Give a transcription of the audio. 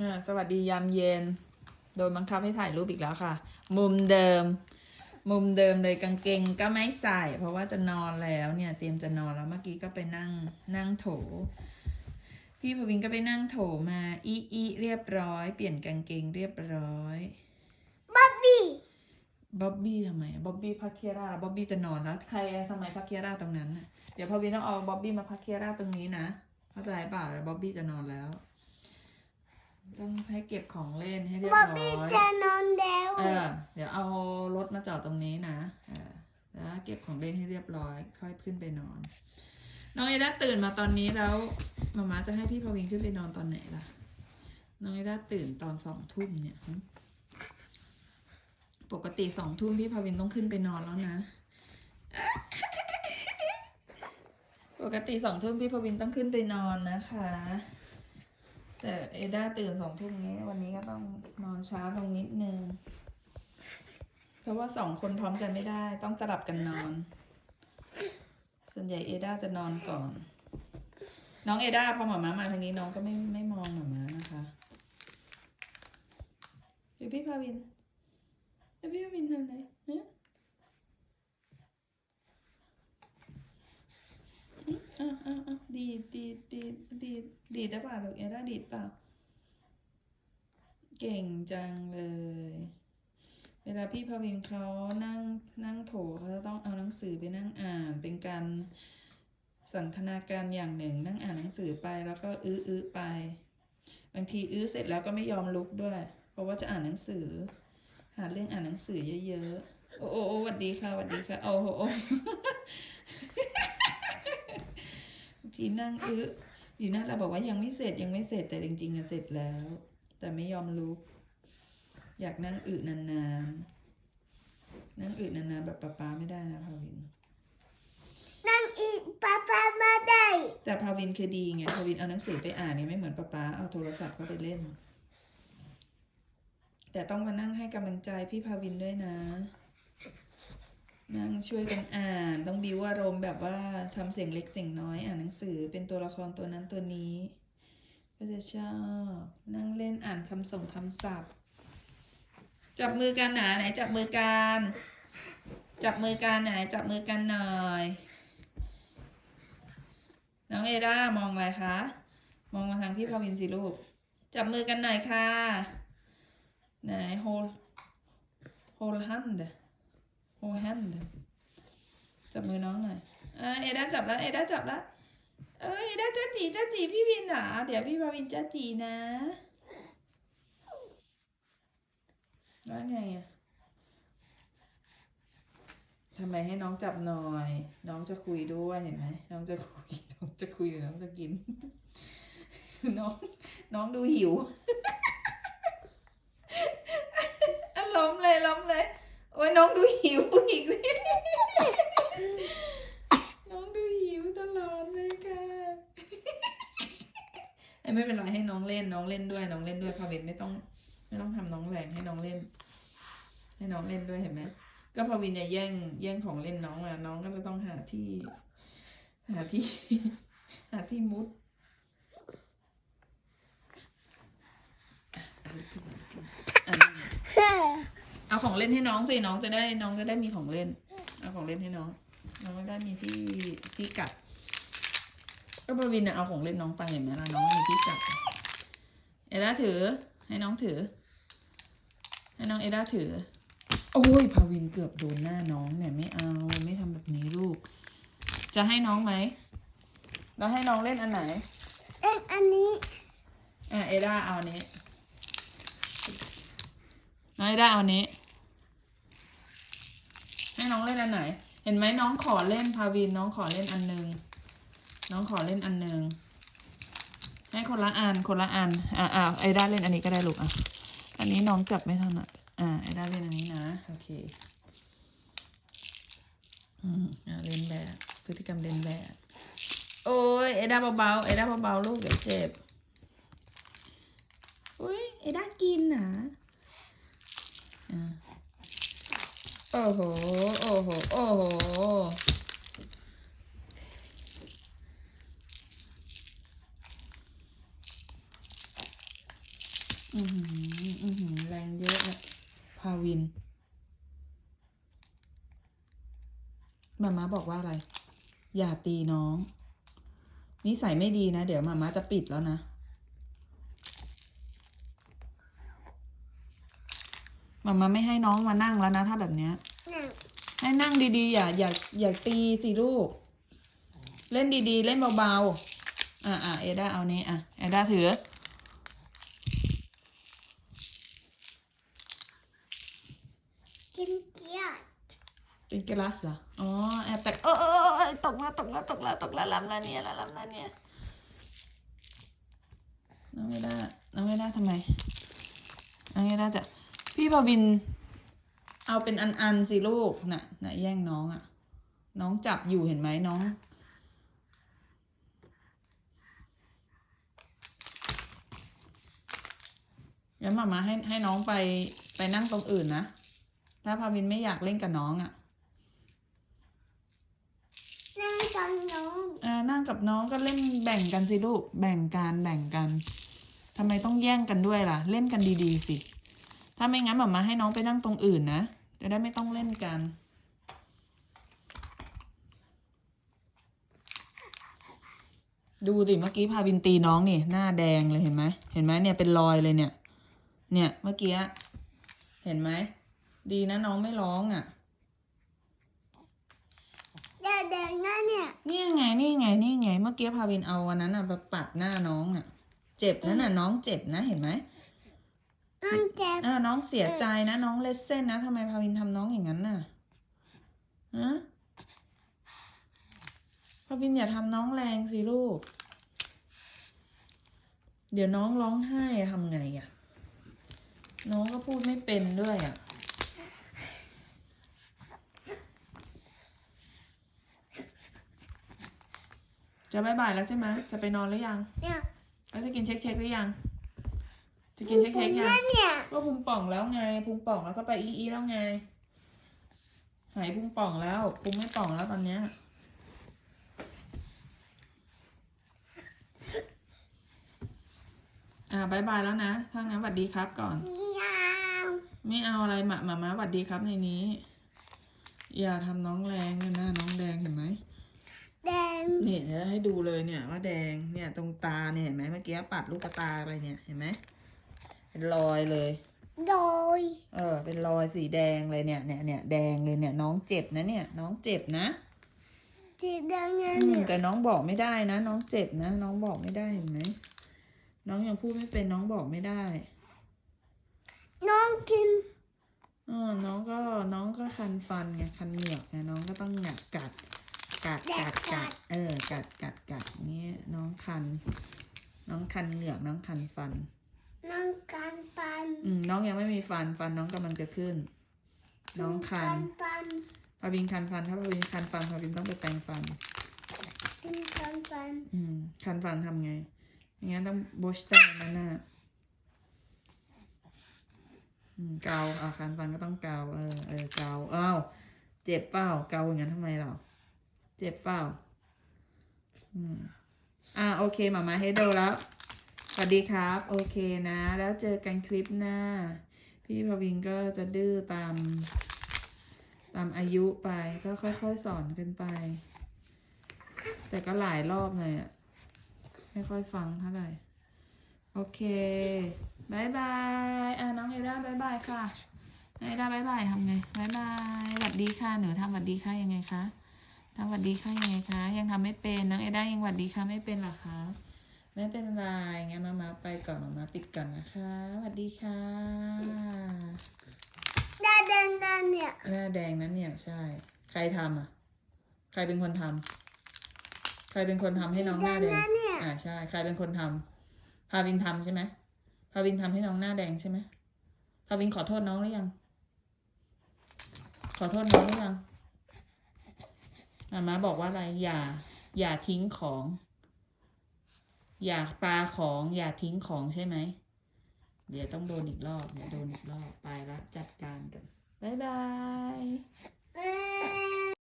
อ่าสวัสดียามเย็น โดนบังคับให้ถ่ายรูปอีกแล้วค่ะ มุมเดิม มุมเดิมเลยกางเกงก็ไม่ใส่ เพราะว่าจะนอนแล้วเนี่ย เตรียมจะนอนแล้วเมื่อกี้ก็ไปนั่งนั่งโถ พี่พวินก็ไปนั่งโถมาอีอีเรียบร้อย เปลี่ยนกางเกงเรียบร้อยบ๊อบบี้บ๊อบบี้ทำไมบ๊อบบี้พักเคียร่าบ๊อบบี้จะนอนแล้วใครทำไมพักเคียร่าตรงนั้นน่ะเดี๋ยวพวินต้องเอาบ๊อบบี้มาพักเคียร่าตรงนี้นะเข้าใจเปล่าบ๊อบบี้จะนอนแล้ว ต้องให้เก็บของเล่นให้เรียบบ๊อบร้บี้อยจะนอนแล้วเออเดี๋ยวเอารถมาจอดตรงนี้นะเออแล้วเก็บของเล่นให้เรียบร้อย ค่อยขึ้นไปนอน น้องเอด้าตื่นมาตอนนี้แล้วมาม่าจะให้พี่พวินขึ้นไปนอนตอนไหนล่ะ น้องเอด้าตื่นตอนสองทุ่มเนี่ยหึปกติสองทุ่มพี่พวินต้องขึ้นไปนอนแล้วนะ ปกติสองทุ่มพี่พวินต้องขึ้นไปนอนนะคะ แต่เอด้าตื่นสองทุ่มนี้วันนี้ก็ต้องนอนช้าลงนิดนึง เพราะว่าสองคนพร้อมกันไม่ได้ ต้องสลับกันนอน ส่วนใหญ่เอด้าจะนอนก่อน น้องเอด้าพอหมาม้ามาทางนี้น้องก็ไม่ไม่มองหมาม้านะคะเดี๋ยวพี่พาวินเดี๋ยวพี่พาวินทำอะไรฮะ อะอะอะดีดดีดดีดดีดดีดได้ป่าลูกเอด้าดีดเปล่าเก่งจังเลย เวลาพี่พาวินเขานั่งนั่งโถเขาจะต้องเอาหนังสือไปนั่งอ่าน เป็นการสันทนาการอย่างหนึ่ง นั่งอ่านหนังสือไปแล้วก็อื้ออื้อไป บางทีอื้อเสร็จแล้วก็ไม่ยอมลุกด้วย เพราะว่าจะอ่านหนังสือ หาเรื่องอ่านหนังสือเยอะๆ โอ้โอ้โอ้หวัดดีค่ะหวัดดีค่ะ โอ้โห โอ้บางทีนั่งอื้ออยู่นั่นเราบอกว่ายังไม่เสร็จยังไม่เสร็จแต่จริงๆอะเสร็จแล้ว แต่ไม่ยอมลุก อยากนั่งอึนานๆ นั่งอึนานๆแบบป๊าป๊าไม่ได้นะพาวิน นั่งอีกป้าป้ามาได้ แต่พาวินคือดีไงพาวินเอาหนังสือไปอ่านเนี่ยไม่เหมือนป๊าป๊าเอาโทรศัพท์เข้าไปเล่น แต่ต้องมานั่งให้กำลังใจพี่พาวินด้วยนะ นั่งช่วยกันอ่าน ต้องบิวอารมณ์แบบว่าทำเสียงเล็กเสียงน้อยอ่านหนังสือเป็นตัวละครตัวนั้นตัวนี้ ก็จะชอบนั่งเล่นอ่านคำส่งคำศัพท์ จับมือกันหนาไหนจับมือกันจับมือกันไหนจับมือกันหน่อย น้องเอด้ามองอะไรคะมองมาทางพี่พาวินสิลูกจับมือกันหน่อยค่ะไหนโฮลโฮลฮันเด โฮลฮันจับมือน้องหน่อยอ่าเอด้าจับแล้ว เอด้าจับแล้ว เอ้ยเอด้าจ้าจีจ้าจีพี่วินเหรอเดี๋ยวพี่พาวินจ้าจีนะว่าไงอะทำไมให้น้องจับหน่อย น้องจะคุยด้วยเห็นไหมน้องจะคุย น้องจะคุยหรือน้องจะกิน น้อง น้องดูหิวอะล้มเลยล้มเลย โอ้ยน้องดูหิวอีกเลยน้องดูหิวตลอดเลยค่ะเอ้ยไม่เป็นไรให้น้องเล่นน้องเล่นด้วย น้องเล่นด้วยพาเวนไม่ต้อง ไม่ต้องทำน้องแรงให้น้องเล่น ให้น้องเล่นด้วยเห็นไหมก็พาวินเนี่ยแย่งแย่งของเล่นน้องมาน้องก็จะต้องหาที่ หาที่ หาที่มุดอะ เอาลุกขึ้นมาลุกขึ้นมาอะนั่งเอาของเล่นให้น้องสิน้องจะได้น้องจะได้มีของเล่น เอาของเล่นให้น้อง น้องจะได้มีที่ที่กัด ก็บวินน่ะเอาของเล่นน้องไปเห็นไหมล่ะน้องมีที่กัด เอด้าถือ ให้น้องถือ ให้น้องเอด้าถือ โอ้ยพาวินเกือบโดนหน้าน้องเนี่ยไม่เอาไม่ทำแบบนี้ลูก จะให้น้องไหมแล้วให้น้องเล่นอันไหนเอ็นอันนี้ อะเอด้าเอาอันนี้น้องเอด้าเอาอันนี้ ให้น้องเล่นอันไหน เห็นไหมน้องขอเล่นพาวินน้องขอเล่นอันหนึ่งน้องขอเล่นอันหนึ่งให้คนละอันคนละอันอะอะไอด้าเล่นอันนี้ก็ได้ลูกอะอันนี้น้องจับไม่ถนัดอะไอด้าเล่นอันนี้นะโอเคอืมอะเล่นแบบพฤติกรรมเล่นแบบโอ้ยไอด้าเบาๆไอด้าเบาๆลูกเดี๋ยวเจ็บอุ้ยไอ้ด้ากินนะอ่า โอ้โห โอ้โห โอ้โห อือหือ อือหือ แรงเยอะเลยพาวินมาม่าบอกว่าอะไร อย่าตีน้อง นิสัยไม่ดีนะ เดี๋ยวมาม่าจะปิดแล้วนะ มาม่าไม่ให้น้องมานั่งแล้วนะ ถ้าแบบเนี้ยนั่งให้นั่งดีๆ อย่าอย่าอย่าตีสิลูก เล่นดีๆ เล่นเบาๆ อะอะเอด้าเอานี้อะเอด้าถือ กินเกี๊ยวเป็นกลาสเหรอ อ๋อแอบแตกเออเออเออเออตกแล้วตกแล้วตกแล้วตกแล้วลำแล้วเนี่ยแล้วลำแล้วเนี่ยน้องเอด้าน้องเอด้าทำไมน้องเอด้าจะ พี่พาวิน เอาเป็นอันๆสิลูกน่ะน่ะแย่งน้องอะ น้องจับอยู่เห็นไหมน้องงั้นมามาให้ให้น้องไปไปนั่งตรงอื่นนะ ถ้าพาวินไม่อยากเล่นกับน้องอะ่ะนั่งกับน้องเออนั่งกับน้องก็เล่นแบ่งกันสิลูก แบ่งกันแบ่งกันทำไมต้องแย่งกันด้วยล่ะ เล่นกันดีๆสิ ถ้าไม่งั้นมามาให้น้องไปนั่งตรงอื่นนะจะได้ไม่ต้องเล่นกันดูสิเมื่อกี้พาวินตีน้องนี่หน้าแดงเลยเห็นไหมเห็นไหมเนี่ยเป็นรอยเลยเนี่ย เนี่ยเมื่อกี้เห็นไหมดีนะน้องไม่ร้องอะเด็กเด็กนั่นเนี่ยนี่ไงนี่ไงนี่ไง เมื่อกี้พาวินเอาวันนั้นอะไปปัดหน้าน้องอะ เจ็บนั่นน่ะน้องเจ็บนะเห็นไหม นั่งเจ็บอ่าน้องเสียใจนะน้องเลสเส้นนะทำไมพาวินทำน้องอย่างนั้นน่ะฮะพาวินอย่าทำน้องแรงสิลูก เดี๋ยวน้องร้องไห้อะทำไงอะ น้องก็พูดไม่เป็นด้วยอะจะบายบายแล้วใช่ไหมจะไปนอนหรือยังเนี่ยแล้วจะกินเช็คเช็คหรือยัง จะกินเช็คเช็คยังนั่นเนี่ยก็พุงป่องแล้วไงพุงป่องแล้วก็ไปอีอีแล้วไง หายพุงป่องแล้วพุงไม่ป่องแล้วตอนเนี้ยอ่าบายบายแล้วนะ ถ้างั้นหวัดดีครับก่อนมียาวไม่เอาอะไรหมาหมามาหวัดดีครับในนี้ อย่าทำน้องแรงเลยหน้าน้องแดงเห็นไหมแดงเนี่ยเดี๋ยวให้ดูเลยเนี่ยว่าแดงเนี่ยตรงตาเนี่ยเห็นไหมเมื่อกี้ปัดลูกตาไปเนี่ยเห็นไหม เป็นรอยเลย โดย เออ เป็นรอยสีแดงเลยเนี่ยเนี่ยเนี่ยแดงเลยเนี่ย น้องเจ็บนะเนี่ย น้องเจ็บนะสีแดงนั่นอืมเนี่ยแต่น้องบอกไม่ได้นะ น้องเจ็บนะ น้องบอกไม่ได้เห็นไหมน้องยังพูดไม่เป็นน้องบอกไม่ได้น้องกินอ๋อน้องก็น้องก็คันฟันไงคันเหงือกไงน้องก็ต้องหงัดกัดกัดกัดกัดเออ กัดกัดกัดอย่างเงี้ยน้องคัน น้องคันเหงือกน้องคันฟัน น้องการปันอืมน้องยังไม่มีฟันฟันน้องกำลังจะขึ้น น้องคันปันพาวินคันฟันถ้าพาวินคันฟันพาวินต้องไปแปรงฟันกินการปันอืมคันฟันทำไงไม่งั้นต้องบูสเตอร์นั่นน่ะอืมเกาอะคันฟันก็ต้องเกาเออเออเกาอ้าวเจ็บเปล่าเกาอย่างนั้นทำไมเราเจ็บเปล่าอืมอ่าโอเคหมามาเฮดโดแล้ว สวัสดีครับ โอเคนะ แล้วเจอกันคลิปหน้า พี่พวินก็จะดื้อตาม ตามอายุไปก็ค่อยๆสอนกันไป แต่ก็หลายรอบเลยอะไม่ค่อยฟังเท่าไหร่โอเคบายบายอะน้องเอด้าบายบายค่ะน้อเอด้าบายบายทำไงบายบายสวัสดีค่ะหนูทำสวัสดีค่ะยังไงคะทำสวัสดีค่ะยังไงคะ ยังทำไม่เป็นน้องเอด้ายังสวัสดีค่ะไม่เป็นหรอคะ ไม่เป็นไรงั้นมามาไปก่อนมามาปิดก่อนนะคะสวัสดีค่ะแดงแดงแดงเนี่ยหน้าแดงนั้นเนี่ยใช่ ใครทำอะ ใครเป็นคนทำใครเป็นคนทำให้น้องหน้าแดงนั่นเนี่ยอ่าใช่ ใครเป็นคนทำพาวินทำใช่ไหมพาวินทำให้น้องหน้าแดงใช่ไหมพาวินขอโทษน้องหรือยัง ขอโทษน้องหรือยังมามาบอกว่าอะไรอย่า อย่าทิ้งของ อยากปลาของอยากทิ้งของใช่ไหม เดี๋ยวต้องโดนอีกรอบ เดี๋ยวโดนอีกรอบ ไปละจัดการกัน บ๊ายบาย